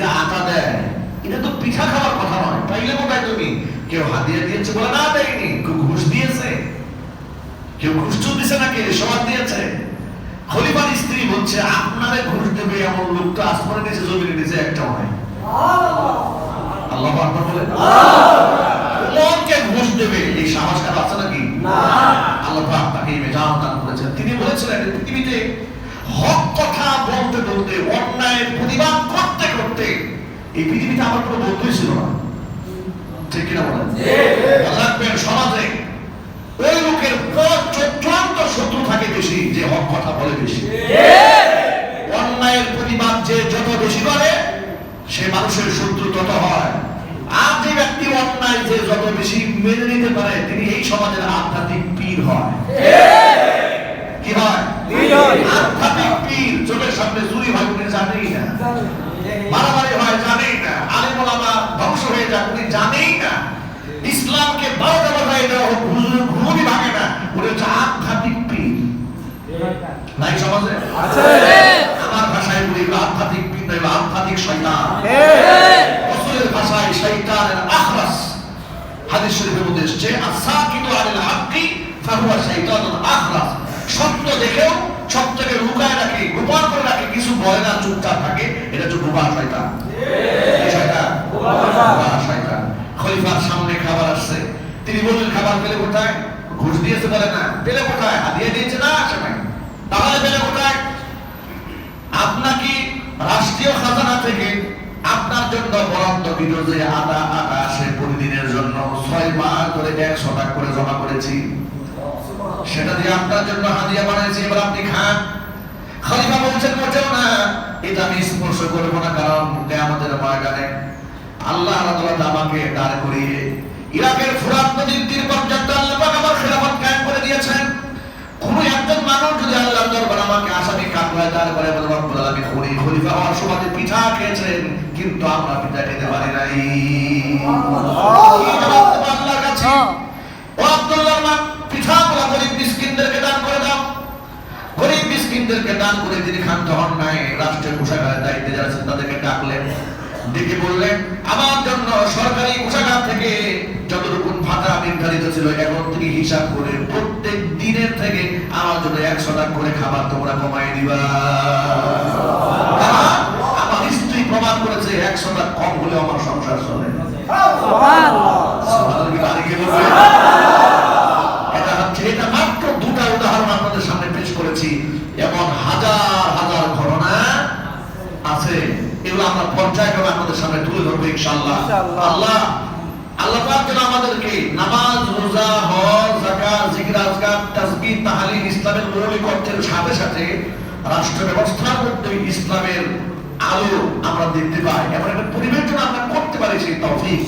যে আটা দেয় এটা তো পিঠা খাওয়ার কথা নয়। পাইলে কোথায় তুমি? কেউ হাতিয়ে দিয়েছে বলে না দেয়নি কেউ ঘুষ দিয়েছে। কেউ ঘুষ দিছে নাকি? সবার দিয়েছে। খলিফার স্ত্রী বলছে আপনারে ঘুষ দেবে এমন লোক তো আসমানের নিচে জমিনে নিচে একটাও নাই আল্লাহ আকবার বলে মনকে ঘুষ দেবে। এই সাহস কার আছে নাকি? আল্লাহ পাক তাকে মেজাজ দান করেছেন। তিনি বলেছিলেন পৃথিবীতে হক কথা বলতে বলতে, অন্যায়ের প্রতিবাদ করতে করতে, এই পৃথিবীতে আমার কোনো বন্ধুই ছিল না। ঠিক কিনা বলেন? সমাজে ওই লোকের পর চূড়ান্ত শত্রু থাকে বেশি, যে হক কথা বলে বেশি। অন্যায়ের প্রতিবাদ যে যত বেশি করে, সে মানুষের শত্রু তত হয়। আর যে ব্যক্তি অন্যায় যে যত বেশি মেনে নিতে পারে, তিনি এই সমাজের আধ্যাত্মিক পীর হয় কি হয় পীর হয়। আধ্যাত্মিক পীর চোখের সামনে চুরি হয় উনি জানেই না মারামারি হয় জানেই না। আলিম ধ্বংস হয়ে যাক উনি জানেই না। ইসলামকে বারোটা বাজায় দেওয়া হোক ঘুমনি ভাঙে না। উনি হচ্ছে আধ্যাত্মিক পীর। নাই সমাজে? আমার ভাষায় বলি আধ্যাত্মিক পীর না এগুলো আধ্যাত্মিক শয়তান। রসুলের ভাষায় শয়তানের আখরাস হাদিস শরীফের মধ্যে এসেছে আসাকিতু আনিল হাক্কি ফাহুয়া শাইতানুন আখরাস সত্য দেখেও সত্যকে লুকায় রাখে গোপন করে রাখে কিছু বলে না চুপচাপ শয়তান। শয়তান? শয়তান। খলিফার সামনে খাবার আসছে। তিনি বললেন খাবার পেলে কোথায়? ঘুষ দিয়েছে বলে না পেলে কোথায়? হাতিয়ে দিয়েছে না আসে নাই তাহলে পেলে কোথায়? আপনাকে রাষ্ট্রীয় খাজানা থেকে আপনার জন্য বরাদ্দ দিল আদা আদা আসে প্রতিদিনের জন্য ছয় মাস ধরে একশো টাকা করে জমা করেছি। সেটা দিয়ে আপনার জন্য হাদিয়া বানাইছি এবার আপনি খান। খলিফা বলছেন মোটেও না এটা আমি স্পর্শ করব না কারণ আমাদের ময়দানে আল্লাহ রাদিয়াল্লাহু আমাকে দাঁড় করিয়ে ইরাকের ফুরাত নদীর তীর পর্যন্ত আল্লাহ পাক আমার খেলাফত কায়েম করে দিয়েছেন। কোন একজন মানুষ যদি আল্লাহর দরবার আমাকে আসামি কাঠগড়ায় দাঁড় করে বলে রব্বুল আলামিন খনি খলিফা হওয়ার সুবাদে পিঠা খেয়েছেন কিন্তু আমরা পিঠা খেতে পারি নাই। আল্লাহর কাছে? মিসকিনদেরকে দান করে তিনি খান হন নাই রাষ্ট্রের কোষাগারের দায়িত্বে যারা আছেন তাদেরকে ডাকলেন। ডেকে বললেন আমার জন্য সরকারি কোষাগার থেকে যতটুকু ভাতা নির্ধারিত ছিল এখন তিনি হিসাব করে প্রত্যেক দিনের থেকে আমার জন্য একশো টাকা করে খাবার তোমরা কমাই দিবা। আমার স্ত্রী প্রমাণ করেছে একশো টাকা কম হলে আমার সংসার চলে। সুবহানাল্লাহ, হাজার হাজার ঘটনা আছে। এগুলো আমরা পর্যায়ক্রমে আপনাদের সামনে তুলে ধরবো ইনশাআল্লাহ। আল্লাহ আল্লাহ পাক যেন আমাদেরকে নামাজ রোজা হজ যাকাত জিকির আজকার তাসবিহ তাহলিল ইসলামের মৌলিক অর্থের সাথে সাথে রাষ্ট্র ব্যবস্থার মধ্যে ইসলামের আলো আমরা দেখতে পাই। এমন একটা পরিবেশ যেন আমরা করতে পারি সেই তৌফিক।